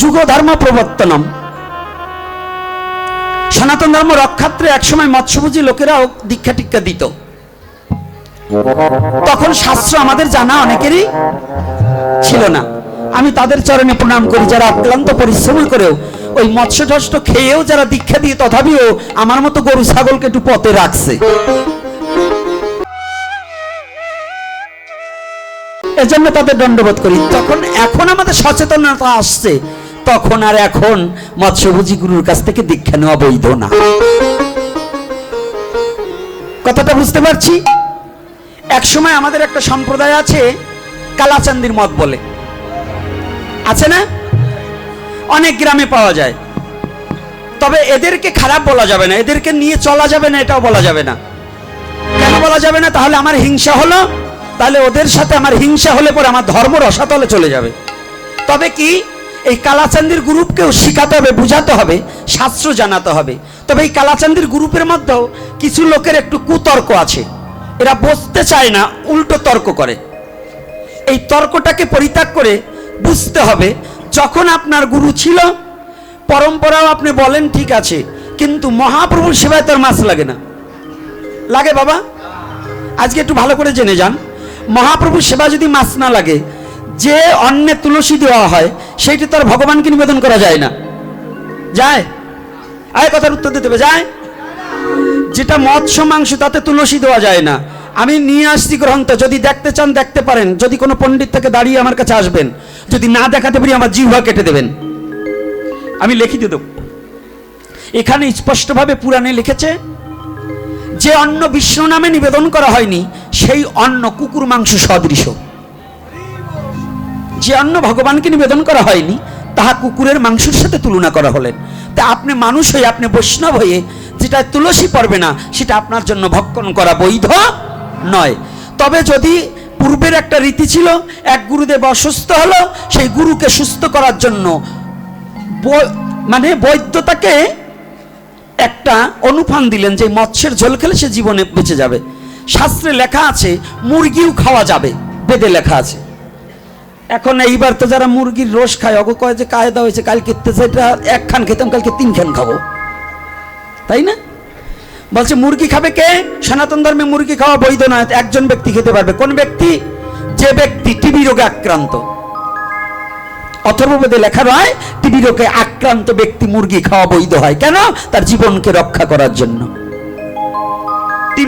যুগ ধর্ম প্রবর্তনম সনাতন ধর্ম রক্ষাত্রে একসময় মৎস্যভোজী লোকেরাও দীক্ষা টিক্ষা দিত। তখন শাস্ত্র আমাদের জানা অনেকেরই ছিল না। আমি তাদের চরণে প্রণাম করি, যারা অক্লান্ত পরিশ্রম করেও ওই মৎস্য টস্য খেয়েও যারা দীক্ষা দিয়ে তথাপিও আমার মতো গরু, ছাগলকে একটু পথে রাখছে। এজন্য তাদের দণ্ডবোধ করি। তখন এখন আমাদের সচেতনতা আসছে। তখন আর এখন মৎস্যভোজী গুরুর কাছ থেকে দীক্ষা নেওয়া বৈধ না। কথাটা বুঝতে পারছি? এক সময় আমাদের একটা সম্প্রদায় আছে, কালাচান্দির মত বলে। আছে না? অনেক গ্রামে পাওয়া যায়। তবে এদেরকে খারাপ বলা যাবে না, এদেরকে নিয়ে চলা যাবে না, এটাও বলা যাবে না। কেন বলা যাবে না? তাহলে আমার হিংসা হলো, তাহলে ওদের সাথে আমার হিংসা হলে পরে আমার ধর্ম রসাতলে চলে যাবে। তবে কি? এই কালাচান্দির গ্রুপকেও শিখাতে হবে, বুঝাতে হবে, শাস্ত্র জানাতে হবে। তবে এই কালাচান্দির গ্রুপের মধ্যেও কিছু লোকের একটু কুতর্ক আছে। এরা বসতে চায় না, উল্টো তর্ক করে। এই তর্কটাকে পরিত্যাগ করে বুঝতে হবে, যখন আপনার গুরু ছিল, পরম্পরাও আপনি বলেন ঠিক আছে, কিন্তু মহাপ্রভুর সেবায় তার মাছ লাগে না। লাগে বাবা? আজকে একটু ভালো করে জেনে যান। মহাপ্রভুর সেবা যদি মাছ না লাগে, যে অন্নে তুলসী দেওয়া হয় সেইটা তার ভগবানকে নিবেদন করা যায় না। যায়? আয় কথার উত্তর দিতে হবে, যায়? যেটা মৎস্য, মাংস, তাতে তুলসী দেওয়া যায় না। আমি নিয়ে আসছি গ্রন্থ, যদি দেখতে চান, দেখতে পারেন। যদি কোনো পণ্ডিত থেকে দাঁড়িয়ে আমার কাছে আসবেন, যদি না দেখাতে পারি, আমার জিহ্বা কেটে দেবেন। আমি লিখে দিয়ে দেব। এখানে স্পষ্টভাবে পুরাণে লিখেছে, যে অন্ন বিষ্ণু নামে নিবেদন করা হয়নি, সেই অন্ন কুকুর, মাংস, সদৃশ। যে অন্ন ভগবানকে নিবেদন করা হয়নি, তাহা কুকুরের মাংসের সাথে তুলনা করা হলেন। তা আপনি মানুষ হয়ে, আপনি বৈষ্ণব হয়ে, যেটা তুলসী পড়বে না, সেটা আপনার জন্য ভক্ষণ করা বৈধ নয়। তবে যদি পূর্বের একটা রীতি ছিল, এক গুরুদেব অসুস্থ হলো, সেই গুরুকে সুস্থ করার জন্য মানে বৈদ্যতাকে একটা অনুফান দিলেন যে মৎস্যের ঝোল খেলে সে জীবনে বেঁচে যাবে। শাস্ত্রে লেখা আছে, মুরগিও খাওয়া যাবে, বেদে লেখা আছে। এখন এইবার তো যারা মুরগির রস খায় অগো কয় যে কায়দা হয়েছে, কালকে সেটা এক খান খেতাম, কালকে তিন খান খাব। তাই না? বলছে, মুরগি খাবে কে? সনাতন ধর্মে মুরগি খাওয়া বৈধ নয়, একজন ব্যক্তি খেতে পারবে। কোন ব্যক্তি? যে ব্যক্তি টিবি রোগে আক্রান্ত। অথর্ববেদে লেখা রয়, টিবি রোগে আক্রান্ত ব্যক্তি মুরগি খাওয়া বৈধ হয়। কেন? তার জীবনকে রক্ষা করার জন্য।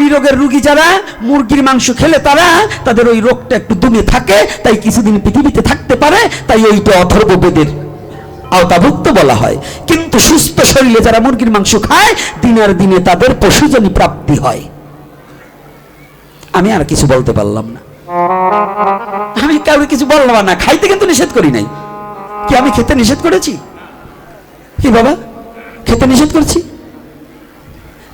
টিবি রোগের রুগী যারা, মুরগির মাংস খেলে তারা, তাদের ওই রোগটা একটু দমে থাকে, তাই কিছুদিন পৃথিবীতে থাকতে পারে, তাই ওইটা অথর্ববেদের আওতাভুক্ত বলা হয়। কিন্তু সুস্থ শরীরে যারা মুরগির মাংস খায়, দিনের দিনে তাদের পশুজনী প্রাপ্তি হয়। আমি আর কিছু বলতে পারলাম না। আমি কাউকে কিছু বললাম না, খাইতে কিন্তু নিষেধ করি নাই। কি আমি খেতে নিষেধ করেছি? কি বাবা? খেতে নিষেধ করছি?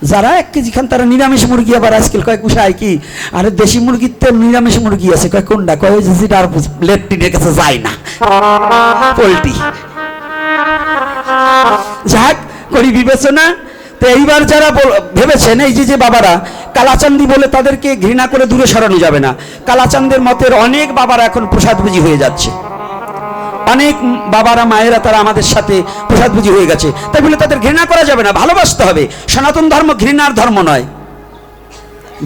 যারা এক কেজি খান তারা নিরামিষ মুরগি, আবার আজকাল কয়েক কুসায় কি? আরে দেশি মুরগির তো নিরামিষ মুরগি আছে, কয় কোনটা কয় যেটা আর লেট্রিনের কাছে যায় না। পোলট্রি। যাক, করি বিবেচনা। তো এইবার যারা ভেবেছেন, এই যে যে বাবারা, কালাচান্দি বলে তাদেরকে ঘৃণা করে দূরে সরানো যাবে না। কালাচান্দের মতের অনেক বাবারা এখন প্রসাদভুজি হয়ে যাচ্ছে। অনেক বাবারা, মায়েরা তারা আমাদের সাথে প্রসাদভুজি হয়ে গেছে। তাই বলে তাদের ঘৃণা করা যাবে না, ভালোবাসতে হবে। সনাতন ধর্ম ঘৃণার ধর্ম নয়।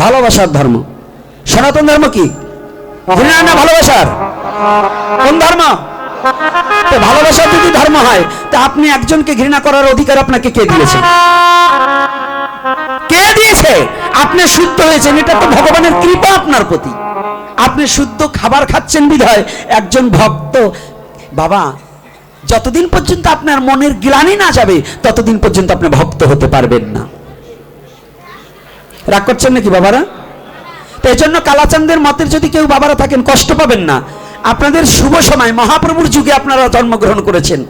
ভালোবাসার ধর্ম। সনাতন ধর্ম কি? ঘৃণা না ভালোবাসার? কোন ধর্ম? ভালোবাসা যদি ধর্ম হয়, তা আপনি একজনকে ঘৃণা করার অধিকার আপনাকে কে দিয়েছে? কে দিয়েছে? আপনি শুদ্ধ হয়েছেন, এটা তো ভগবানের কৃপা আপনার প্রতি। আপনি শুদ্ধ খাবার খাচ্ছেন বিধায় একজন ভক্ত বাবা, যতদিন পর্যন্ত আপনার মনের গ্লানি না যাবে, ততদিন পর্যন্ত আপনি ভক্ত হতে পারবেন না। রাগ করছেন নাকি বাবারা? তো এই জন্য কালাচান্দের মতের যদি কেউ বাবারা থাকেন, কষ্ট পাবেন না। আপনাদের শুভ সময়, মহাপ্রভুর যুগে আপনারা জন্মগ্রহণ করেছেন।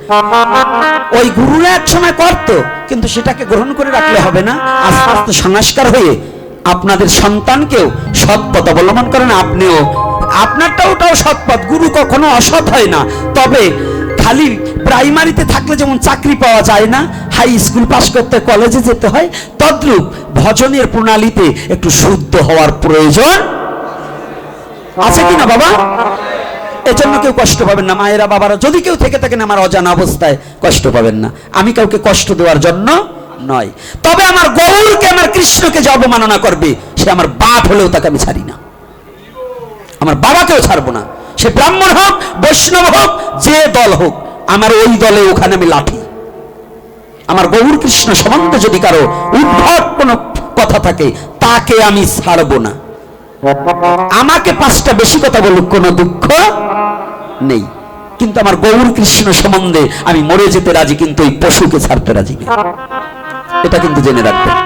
ওই গুরুরা এক সময় করত, কিন্তু সেটাকে গ্রহণ করে রাখলে হবে না। আস্তে আস্তে সংস্কার হয়ে আপনাদের সন্তানকেও সৎ পথ অবলম্বন করেন, আপনিও আপনারটা ওটাও সৎ পথ গুরু কখনো অসৎ হয় না। তবে খালি প্রাইমারিতে থাকলে যেমন চাকরি পাওয়া যায় না, হাই স্কুল পাস করতে কলেজে যেতে হয়, তদ্রূপ ভজনের প্রণালীতে একটু শুদ্ধ হওয়ার প্রয়োজন। আছে কিনা বাবা? এজন্য কেউ কষ্ট পাবেন না। মায়েরা বাবারা যদি কেউ থেকে থাকেন, আমার অজানা অবস্থায় কষ্ট পাবেন না। আমি কাউকে কষ্ট দেওয়ার জন্য নয়। তবে আমার গৌরকে, আমার কৃষ্ণকে যে অবমাননা করবে, সে আমার বাপ হলেও তাকে আমি ছাড়ি না। আমার বাবাকেও ছাড়বো না। সে ব্রাহ্মণ হোক, বৈষ্ণব হোক, যে দল হোক, আমার ওই দলে ওখানে আমি লাঠি। আমার গৌর কৃষ্ণ সম্বন্ধে যদি কারও উদ্ভট কোনো কথা থাকে, তাকে আমি ছাড়বো না। আমাকে পাঁচটা বেশি কথা বলুক, কোনো দুঃখ নেই। কিন্তু আমার গৌর কৃষ্ণ সম্বন্ধে আমি মরে যেতে রাজি, কিন্তু ওই পশুকে ছাড়তে রাজি এটা কিন্তু জেনে রাখবেন।